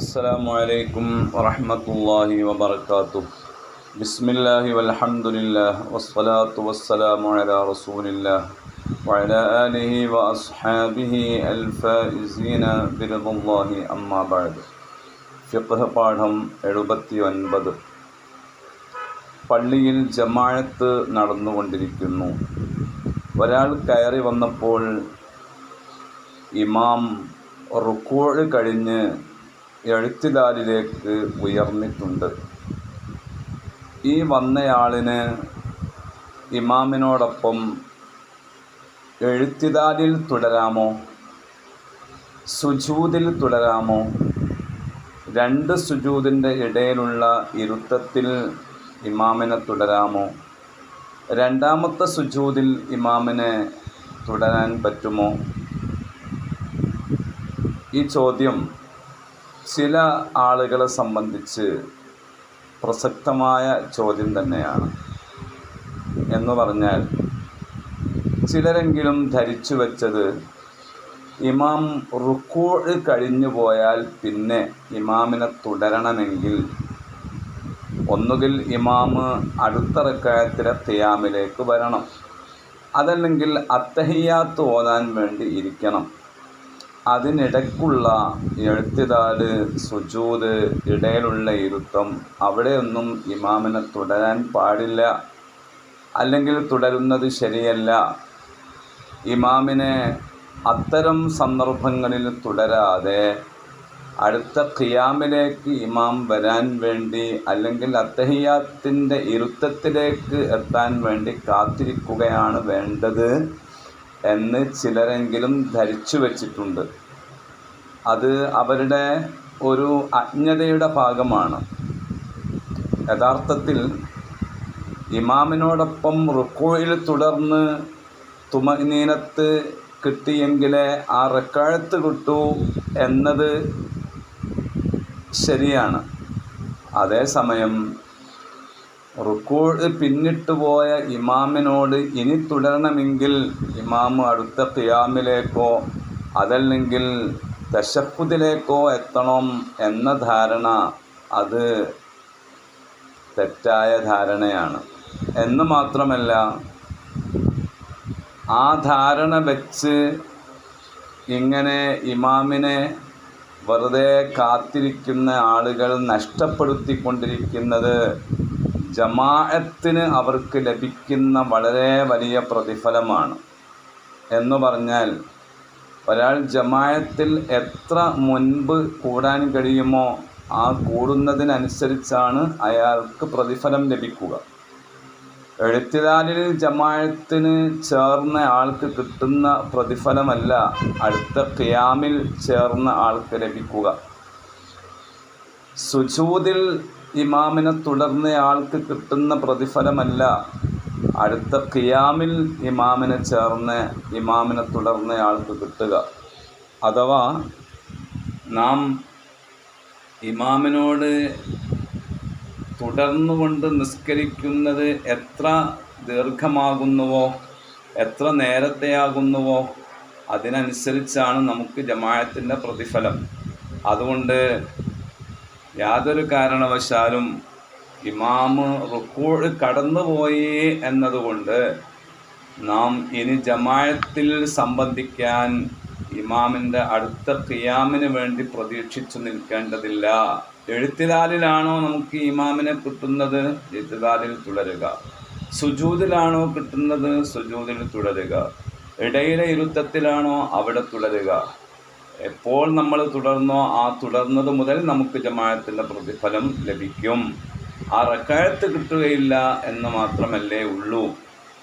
السلام عليكم ورحمة الله وبركاته بسم الله والحمد لله والصلاة والسلام على رسول الله وعلى آله وأصحابه الفائزين برضا الله أما بعد ഫിഖ് പാഠം എഴുപത്തി ഒൻപത് പള്ളിയിൽ ജമാഅത്ത് നടന്നുകൊണ്ടിരിക്കുന്നു ഒരാൾ കയറി വന്നപ്പോൾ ഇമാം റുക്കോഴ് കഴിഞ്ഞ് എഴുത്തിദാലിലേക്ക് ഉയർന്നിട്ടുണ്ട്. ഈ വന്നയാളിന് ഇമാമിനോടൊപ്പം എഴുത്തിതാലിൽ തുടരാമോ? സുജൂതിൽ തുടരാമോ? രണ്ട് സുജൂതിന്റെ ഇടയിലുള്ള ഇരുത്തത്തിൽ ഇമാമിനെ തുടരാമോ? രണ്ടാമത്തെ സുജൂതിൽ ഇമാമിനെ തുടരാൻ പറ്റുമോ? ഈ ചോദ്യം ചില ആളുകളെ സംബന്ധിച്ച് പ്രസക്തമായ ചോദ്യം തന്നെയാണ്. എന്ന് പറഞ്ഞാൽ ചിലരെങ്കിലും ധരിച്ചു വച്ചത് ഇമാം റുക്കോഴ് കഴിഞ്ഞു പോയാൽ പിന്നെ ഇമാമിനെ തുടരണമെങ്കിൽ ഒന്നുകിൽ ഇമാമ് അടുത്ത റക്കായത്തിലെ തിയാമിലേക്ക് വരണം. അതല്ലെങ്കിൽ അത്തഹിയാത്ത് ഓതാൻ വേണ്ടി ഇരിക്കണം. അതിനിടയ്ക്കുള്ള എഴുത്തിതാൽ സുജൂത് ഇടയിലുള്ള ഇരുത്തം അവിടെയൊന്നും ഇമാമിനെ തുടരാൻ പാടില്ല. അല്ലെങ്കിൽ തുടരുന്നത് ശരിയല്ല. ഇമാമിനെ അത്തരം സന്ദർഭങ്ങളിൽ തുടരാതെ അടുത്ത ഖിയാമിലേക്ക് ഇമാം വരാൻ വേണ്ടി അല്ലെങ്കിൽ അത്തഹിയാത്തിന്റെ ഇരുത്തത്തിലേക്ക് എത്താൻ വേണ്ടി കാത്തിരിക്കുകയാണ് വേണ്ടത്. എന്ന് ചിലരെങ്കിലും ധരിച്ചു വച്ചിട്ടുണ്ട്. അത് അവരുടെ ഒരു അജ്ഞതയുടെ ഭാഗമാണ്. യഥാർത്ഥത്തിൽ ഇമാമിനോടൊപ്പം റുക്കോയിൽ തുടർന്ന് തുമനീനത്ത് കിട്ടിയെങ്കിലേ ആ റെക്കാഴത്ത് കിട്ടൂ എന്നത് ശരിയാണ്. അതേസമയം റുക്കൂഴ് പിന്നിട്ട് പോയ ഇമാമിനോട് ഇനി തുടരണമെങ്കിൽ ഇമാമ് അടുത്ത ഖിയാമിലേക്കോ അതല്ലെങ്കിൽ ദശപ്പുതിലേക്കോ എത്തണം എന്ന ധാരണ അത് തെറ്റായ ധാരണയാണ്. എന്ന് മാത്രമല്ല ആ ധാരണ വെച്ച് ഇങ്ങനെ ഇമാമിനെ വെറുതെ കാത്തിരിക്കുന്ന ആളുകൾ നഷ്ടപ്പെടുത്തിക്കൊണ്ടിരിക്കുന്നത് ജമാഅത്തിന് അവർക്ക് ലഭിക്കുന്ന വളരെ വലിയ പ്രതിഫലമാണ്. എന്ന് പറഞ്ഞാൽ ഒരാൾ ജമായത്തിൽ എത്ര മുൻപ് കൂടാൻ കഴിയുമോ ആ കൂടുന്നതിനനുസരിച്ചാണ് അയാൾക്ക് പ്രതിഫലം ലഭിക്കുക. എഴുത്തിലാലിൽ ജമായത്തിന് ചേർന്ന ആൾക്ക് കിട്ടുന്ന പ്രതിഫലമല്ല അടുത്ത ഖിയാമിൽ ചേർന്ന ആൾക്ക് ലഭിക്കുക. സുജൂതിൽ ഇമാമിനെ തുടർന്നയാൾക്ക് കിട്ടുന്ന പ്രതിഫലമല്ല. അടുത്ത ഖിയാമിൽ ഇമാമിനെ ചേർന്ന് ഇമാമിനെ തുടർന്നയാൾക്ക് കിട്ടുക. അഥവാ നാം ഇമാമിനോട് തുടർന്നുകൊണ്ട് നിസ്കരിക്കുന്നത് എത്ര ദീർഘമാകുന്നുവോ എത്ര നേരത്തെയാകുന്നുവോ അതിനനുസരിച്ചാണ് നമുക്ക് ജമായത്തിന്റെ പ്രതിഫലം. അതുകൊണ്ട് യാതൊരു കാരണവശാലും ഇമാമ് റുക്കൂഴ് കടന്നുപോയി എന്നതുകൊണ്ട് നാം ഇനി ജമായത്തിൽ സംബന്ധിക്കാൻ ഇമാമിന്റെ അടുത്ത ഖിയാമിന് വേണ്ടി പ്രതീക്ഷിച്ചു നിൽക്കേണ്ടതില്ല. എഴുത്തിലാലിലാണോ നമുക്ക് ഇമാമിനെ കിട്ടുന്നത്? എഴുത്തിലാലിൽ തുടരുക. സുജൂതിലാണോ കിട്ടുന്നത്? സുജൂതിൽ തുടരുക. ഇടയിലെ ഇരുത്തത്തിലാണോ അവിടെ തുടരുക. എപ്പോൾ നമ്മൾ തുടർന്നോ ആ തുടർന്നത് മുതൽ നമുക്ക് ജമാഅത്തിന്റെ പ്രതിഫലം ലഭിക്കും. ആ റക്കായത്ത് കിട്ടുകയില്ല എന്ന് മാത്രമല്ലേ ഉള്ളൂ.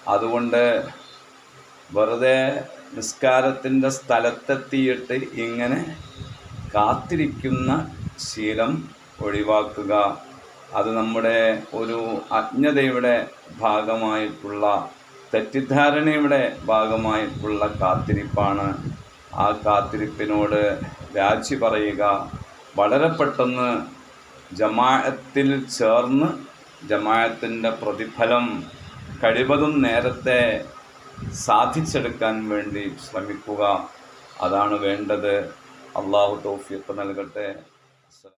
അതുകൊണ്ട് വെറുതെ നിസ്കാരത്തിന്റെ സ്ഥലത്തെത്തിയിട്ട് ഇങ്ങനെ കാത്തിരിക്കുന്ന ശീലം ഒഴിവാക്കുക. അത് നമ്മുടെ ഒരു അജ്ഞതയുടെ ഭാഗമായിട്ടുള്ള തെറ്റിദ്ധാരണയുടെ ഭാഗമായിട്ടുള്ള കാത്തിരിപ്പാണ്. ആ കാത്തിരിപ്പിനോട് രാജി പറയുക. വളരെ പെട്ടെന്ന് ജമാഅത്തിൽ ചേർന്ന് ജമാഅത്തിന്റെ പ്രതിഫലം കഴിവതും നേരത്തെ സാധിച്ചെടുക്കാൻ വേണ്ടി ശ്രമിക്കുക. അതാണ് വേണ്ടത്. അള്ളാഹു തൗഫീഖ് നൽകട്ടെ.